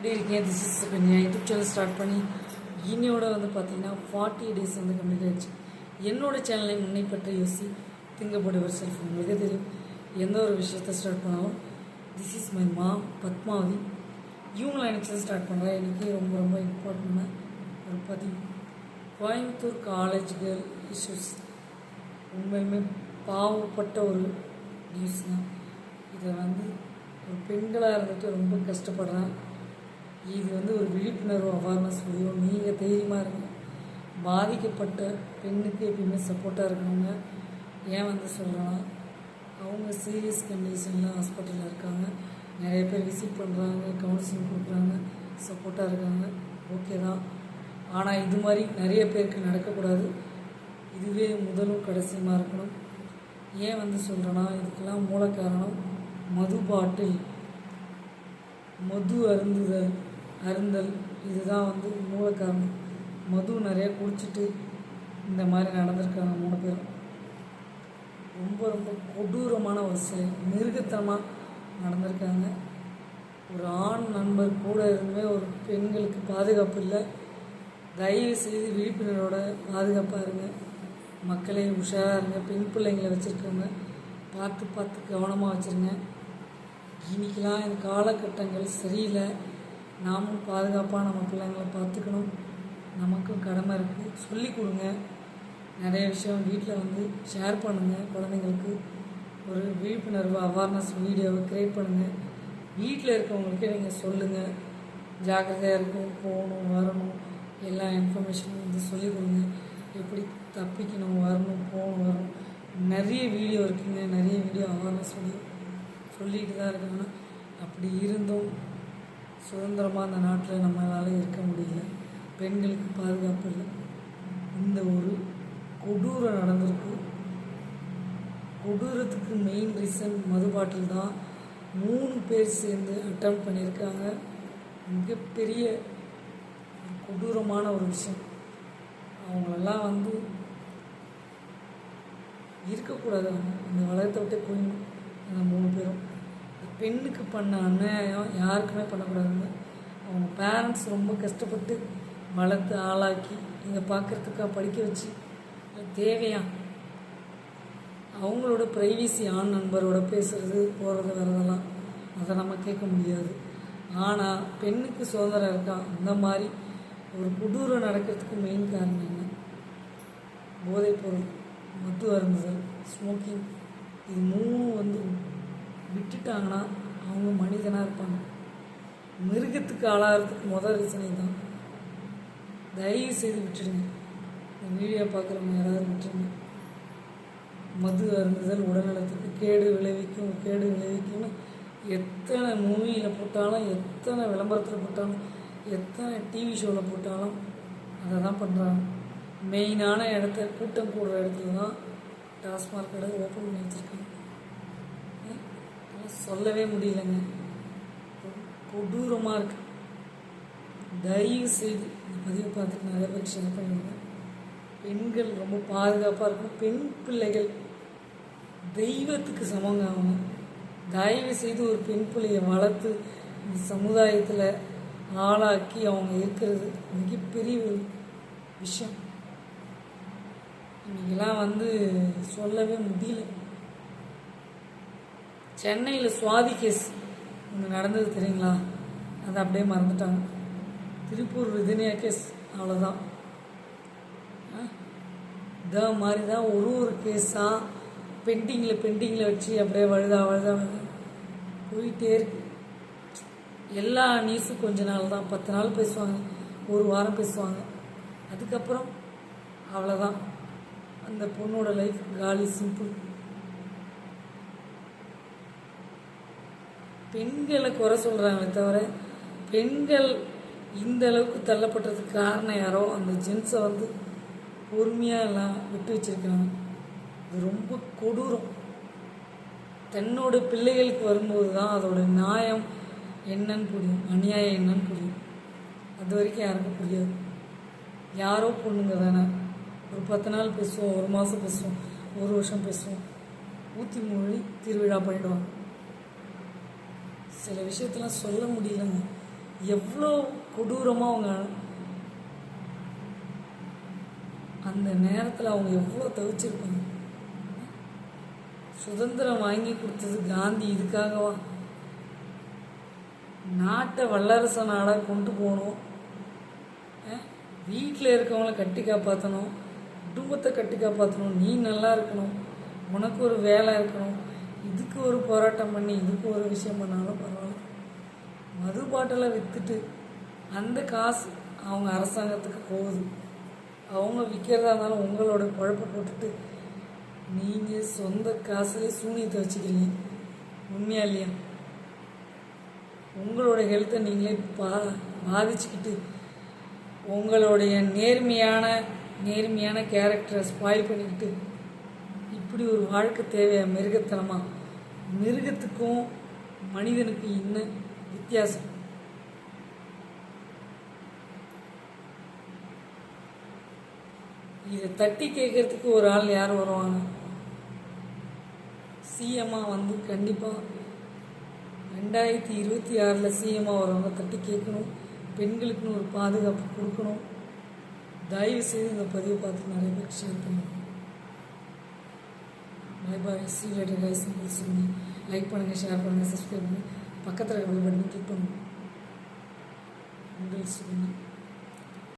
எப்படி இருக்கீங்க this is கொஞ்சம் யூடியூப் சேனல் ஸ்டார்ட் பண்ணி இன்னையோட வந்து பார்த்தீங்கன்னா ஃபார்ட்டி டேஸ் வந்து கம்ப்ளீட் ஆயிடுச்சு. என்னோடய சேனலை முன்னை பற்றி யோசி திங்கப்படுவர் செல்ஃப் மிக தெரியும். எந்த ஒரு விஷயத்தை ஸ்டார்ட் பண்ணாலும் திஸ் இஸ் மை மா பத்மாவதி. இவங்களை எனக்கு ஸ்டார்ட் பண்ணுறேன் எனக்கு ரொம்ப ரொம்ப இம்பார்ட்டண்டான ஒரு பதிவு. கோயம்புத்தூர் காலேஜ் கேர்ள் இஷ்யூஸ் உண்மையுமே பாவப்பட்ட ஒரு நியூஸ் தான். இதை வந்து ஒரு பெண்களாக இருந்துட்டு ரொம்ப கஷ்டப்படுறேன் இது வந்து ஒரு விழிப்புணர்வு அவேர்னஸ் வீடியோ நீங்கள் தைரியமாக இருங்க. பாதிக்கப்பட்ட பெண்ணுக்கு எப்பயுமே சப்போர்ட்டாக இருக்கணுங்க. ஏன் வந்து சொல்கிறேன்னா அவங்க சீரியஸ் கண்டிஷனில் ஹாஸ்பிட்டலில் இருக்காங்க. நிறைய பேர் விசிட் பண்ணுறாங்க கவுன்சிலிங் கொடுக்குறாங்க சப்போர்ட்டாக இருக்காங்க. ஓகே தான். ஆனால் இது மாதிரி நிறைய பேருக்கு நடக்கக்கூடாது. இதுவே முதலும் கடைசியுமாக இருக்கணும். ஏன் வந்து சொல்கிறேன்னா இதுக்கெல்லாம் மூல காரணம் மது பாட்டில். மது அருந்துதல். அருந்தல் இதுதான் வந்து மூல காரணம் மது நிறைய குடிச்சிட்டு இந்த மாதிரி நடந்திருக்காங்க மூணு பேரும். ரொம்ப ரொம்ப கொடூரமான ஒரு செயல் மிருகத்தனமாக நடந்திருக்காங்க. ஒரு ஆண் நண்பர் கூட இருந்துமே ஒரு பெண்களுக்கு பாதுகாப்பு இல்லை. தயவு செய்து விழிப்புணர்வோட பாதுகாப்பாக இருங்க. மக்களே உஷாராக இருங்க. பெண் பிள்ளைங்களை வச்சுருக்கவங்க பார்த்து பார்த்து கவனமாக வச்சுருங்க. இன்றைக்கெலாம் இந்த காலகட்டங்கள் சரியில்லை. நாமும் பாதுகாப்பாக நம்ம பிள்ளைங்களை பார்த்துக்கணும். நமக்கும் கடமை இருக்குது சொல்லி கொடுங்க. நிறைய விஷயம் வீட்டில் வந்து ஷேர் பண்ணுங்கள் குழந்தைங்களுக்கு. ஒரு விழிப்புணர்வு அவேர்னஸ் வீடியோவை க்ரியேட் பண்ணுங்கள் வீட்டில் இருக்கவங்களுக்கே நீங்கள் சொல்லுங்கள் ஜாக்கிரதையாக இருக்கும் போகணும் வரணும். எல்லா இன்ஃபர்மேஷனும் வந்து சொல்லிக் கொடுங்க. எப்படி தப்பிக்கணும் வரணும் போகணும் வரணும். நிறைய வீடியோ இருக்குங்க. நிறைய வீடியோ அவேர்னஸ் சொல்லி சொல்லிட்டு தான் இருக்காங்கன்னா அப்படி இருந்தும் சுதந்திரமாக அந்த நாட்டில் நம்மளால் இருக்க முடியல. பெண்களுக்கு பாதுகாப்பு இல்லை. இந்த ஒரு கொடூரம் நடந்திருக்கு. கொடூரத்துக்கு மெயின் ரீசன் மது பாட்டில் தான் மூணு பேர் சேர்ந்து அட்டம் பண்ணியிருக்காங்க. மிகப்பெரிய கொடூரமான ஒரு விஷயம். அவங்களெல்லாம் வந்து இருக்கக்கூடாது அவங்க. இந்த வளர்த்த விட்டே போயிடணும். அந்த மூணு பேரும். பெண்ணுக்கு பண்ண அநியாயம் யாருக்குமே பண்ணக்கூடாதுங்க அவங்க பேரண்ட்ஸ் ரொம்ப கஷ்டப்பட்டு வளர்த்து ஆளாக்கி நீங்கள் பார்க்குறதுக்கா படிக்க வச்சு அது தேவையா? அவங்களோட ப்ரைவசி ஆண் நண்பரோட பேசுறது போகிறது வரதெல்லாம் அதை நம்ம கேட்க முடியாது. ஆனால் பெண்ணுக்கு சுதந்திரம் இருக்கா? அந்த மாதிரி ஒரு கொடூரம் நடக்கிறதுக்கு மெயின் காரணம் என்ன? போதைப்பொருள் மது அருந்துதல் ஸ்மோக்கிங் இது மூணும் வந்து விட்டுட்டாங்கன்னா அவங்க மனிதனாக இருப்பாங்க. மிருகத்துக்கு ஆளாகிறதுக்கு முதல் ரீசனே தான் தயவு செய்து விட்டுருங்க. இந்த வீடியோ பார்க்குறவங்க யாராவது விட்டுருங்க. மது அருந்துதல் உடல்நலத்துக்கு கேடு விளைவிக்கும் கேடு விளைவிக்கும்னு எத்தனை மூவியில் போட்டாலும் எத்தனை விளம்பரத்தில் போட்டாலும் எத்தனை டிவி ஷோவில் போட்டாலும் அதை தான் பண்ணுறாங்க மெயினான இடத்த கூட்டம் கூடுற இடத்துல தான் டாஸ்மாக் கடை ஓப்பன் பண்ணி வச்சுருக்காங்க. சொல்லவே முடியலங்க. கொடூரமாக இருக்கு. தயவு செய்து இந்த பதிவை பார்த்துட்டு நிறைய பேர் ஷேர் பண்ணுவாங்க பெண்கள் ரொம்ப பாதுகாப்பாக இருக்கும் பெண் பிள்ளைகள் தெய்வத்துக்கு சமங்க அவங்க தயவு செய்து ஒரு பெண் பிள்ளையை வளர்த்து இந்த சமுதாயத்தில் ஆளாக்கி அவங்க இருக்கிறது மிகப்பெரிய ஒரு விஷயம். இன்னைக்கெல்லாம் வந்து சொல்லவே முடியல. சென்னையில் சுவாதி கேஸ் ஒன்று நடந்தது தெரியுங்களா? அதை அப்படியே மறந்துட்டாங்க. திருப்பூர் விதினியா கேஸ் அவ்வளோதான் இதை மாதிரி தான் ஒரு ஒரு கேஸாக பெண்டிங்கில் பெண்டிங்கில் வச்சு அப்படியே வழுதா வழுதா வழுதா போயிட்டே இருக்கு. எல்லா நியூஸும் கொஞ்ச நாள் தான். பத்து நாள் பேசுவாங்க. ஒரு வாரம் பேசுவாங்க. அதுக்கப்புறம் அவ்வளோதான் அந்த பொண்ணோட லைஃப் காலி சிம்பிள் பெண்களை குறை சொல்கிறாங்களே தவிர பெண்கள் இந்த அளவுக்கு தள்ளப்பட்டதுக்கு காரணம் யாரோ அந்த ஜென்ஸை வந்து பொறுமையாக எல்லாம் விட்டு வச்சிருக்கிறாங்க. இது ரொம்ப கொடூரம். தன்னோட பிள்ளைகளுக்கு வரும்போது தான் அதோட நியாயம் என்னன்னு புரியும். அநியாயம் என்னன்னு புரியும். அது வரைக்கும் யாருக்கும் புரியாது. யாரோ பொண்ணுங்க தானே. ஒரு பத்து நாள் பேசுவோம் ஒரு மாதம் பேசுவோம் ஒரு வருஷம் பேசுவோம். ஊற்றி மொழி திருவிழா பண்ணிடுவாங்க. சில விஷயத்தெல்லாம் சொல்ல முடியலங்க. எவ்வளோ கொடூரமாக அவங்க அந்த நேரத்தில் அவங்க எவ்வளோ தவிச்சிருப்பாங்க. சுதந்திரம் வாங்கி கொடுத்தது காந்தி இதுக்காகவா? நாட்டை வல்லரச நாடாக கொண்டு போகணும். வீட்டில் இருக்கவங்கள கட்டி காப்பாற்றணும் குடும்பத்தை கட்டி காப்பாற்றணும் நீ நல்லா இருக்கணும். உனக்கு ஒரு வேலை இருக்கணும். இதுக்கு ஒரு போராட்டம் பண்ணி இதுக்கு ஒரு விஷயம் பண்ணாலும் பரவாயில்ல. மது பாட்டிலை விற்றுட்டு அந்த காசு அவங்க அரசாங்கத்துக்கு போகுது. அவங்க விற்கிறதா இருந்தாலும் உங்களோட குழப்ப போட்டுட்டு நீங்கள் சொந்த காசுலேயே சூனியத்தை வச்சுக்கிறீங்க. உண்மையா இல்லையா? உங்களோட ஹெல்த்தை நீங்களே பா பாதிச்சுக்கிட்டு உங்களுடைய நேர்மையான நேர்மையான கேரக்டரை ஸ்பாயில் பண்ணிக்கிட்டு இப்படி ஒரு வாழ்க்கை தேவையா மிருகத்தனமா? மிருகத்துக்கும் மனிதனுக்கும் இன்னும் வித்தியாசம்? இதை தட்டி கேட்கறதுக்கு ஒரு ஆள் யார் வருவாங்க? சிஎம்மாக வந்து கண்டிப்பாக ரெண்டாயிரத்தி இருபத்தி ஆறில் சிஎம்மாக வருவாங்க தட்டி கேட்கணும். பெண்களுக்குன்னு ஒரு பாதுகாப்பு கொடுக்கணும். தயவு செய்து இந்த பதிவை பார்த்து நிறைய பேர் ஷேர் பண்ணுங்க. Bye bye see later guys சொல்லி லைக் பண்ணுங்கள் ஷேர் பண்ணுங்கள் சப்ஸ்கிரைப் பண்ணுங்கள் பக்கத்தில் இருக்கிற பட்டனை கிளிக் பண்ணுங்கள் உங்கள் சுகந்தி